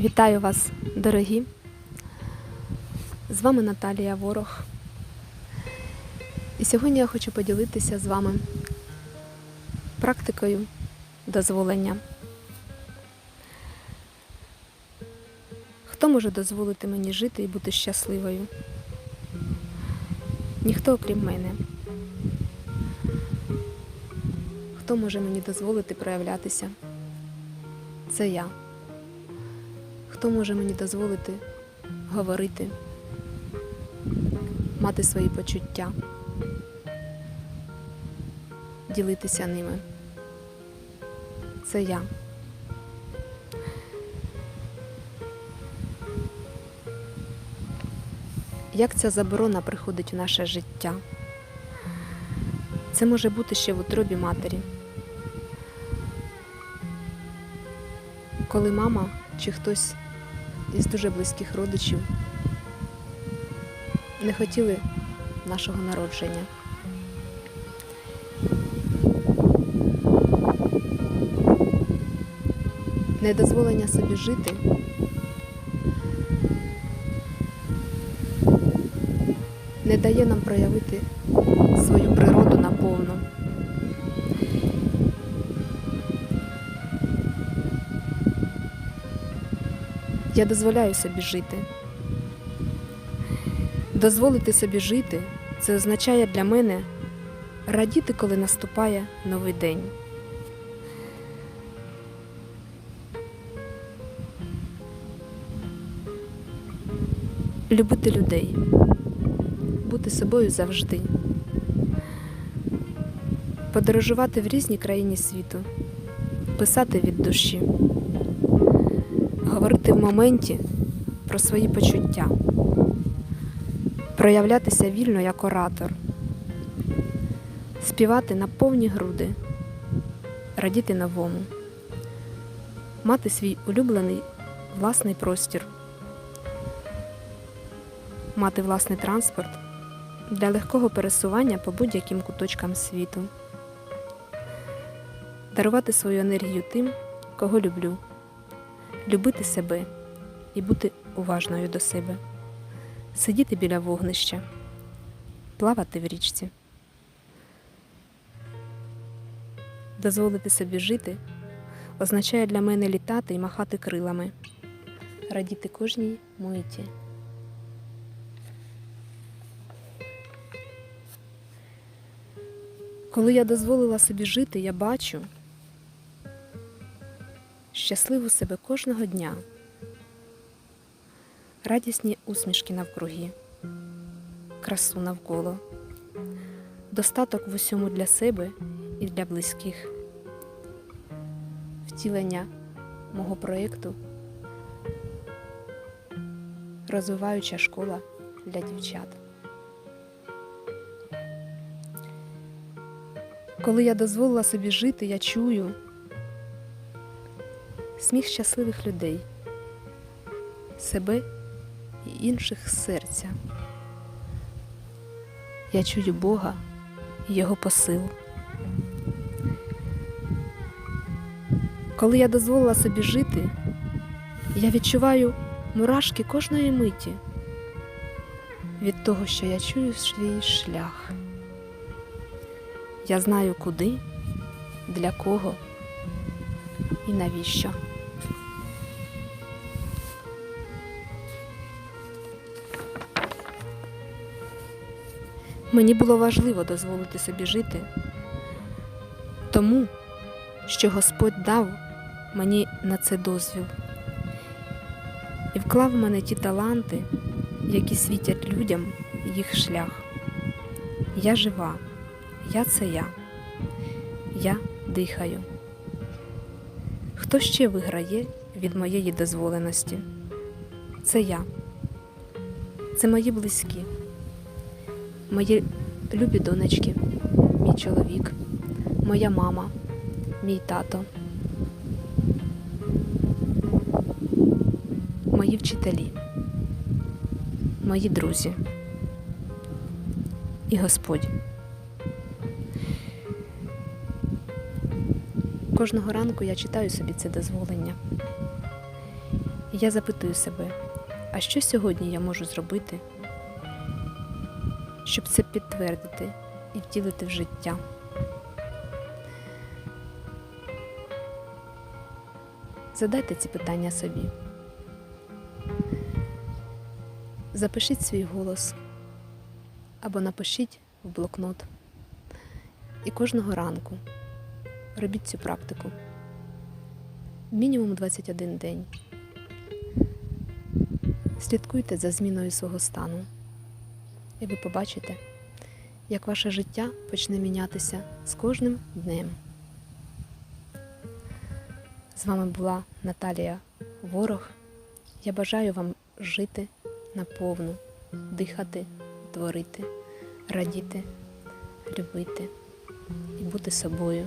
Вітаю вас, дорогі! З вами Наталія Ворог. І сьогодні я хочу поділитися з вами практикою дозволення. Хто може дозволити мені жити і бути щасливою? Ніхто окрім мене. Хто може мені дозволити проявлятися? Це я. Хто може мені дозволити говорити, мати свої почуття, ділитися ними? Це я. Як ця заборона приходить в наше життя? Це може бути ще в утробі матері. Коли мама чи хтось із дуже близьких родичів не хотіли нашого народження. Недозволення собі жити не дає нам проявити свою природу наповну. Я дозволяю собі жити. Дозволити собі жити це означає для мене радіти, коли наступає новий день. Любити людей, бути собою завжди, подорожувати в різні країні світу, писати від душі говорити в моменті про свої почуття, проявлятися вільно як оратор, співати на повні груди, радіти новому, мати свій улюблений власний простір, мати власний транспорт для легкого пересування по будь-яким куточкам світу, дарувати свою енергію тим, кого люблю любити себе і бути уважною до себе, сидіти біля вогнища, плавати в річці, дозволити собі жити означає для мене літати і махати крилами, радіти кожній миті. Коли я дозволила собі жити, я бачу щасливу себе кожного дня, радісні усмішки навкруги, красу навколо, достаток в усьому для себе і для близьких, втілення мого проєкту, розвиваюча школа для дівчат. Коли я дозволила собі жити, я чую сміх щасливих людей, себе і інших серця. Я чую Бога і Його посил. Коли я дозволила собі жити, я відчуваю мурашки кожної миті від того, що я чую свій шлях. Я знаю куди, для кого і навіщо. Мені було важливо дозволити собі жити, тому що Господь дав мені на це дозвіл і вклав в мене ті таланти, які світять людям їх шлях. Я жива, я це я, я дихаю. Хто ще виграє від моєї дозволеності? Це я, це мої близькі мої любі донечки, мій чоловік, моя мама, мій тато, мої вчителі, мої друзі і Господь. Кожного ранку я читаю собі це дозволення. Я запитую себе, а що сьогодні я можу зробити, щоб це підтвердити і втілити в життя? Задайте ці питання собі. Запишіть свій голос або напишіть в блокнот. І кожного ранку робіть цю практику. Мінімум 21 день. Слідкуйте за зміною свого стану, і ви побачите, як ваше життя почне мінятися з кожним днем. З вами була Наталія Ворог. Я бажаю вам жити наповну, дихати, творити, радіти, любити і бути собою.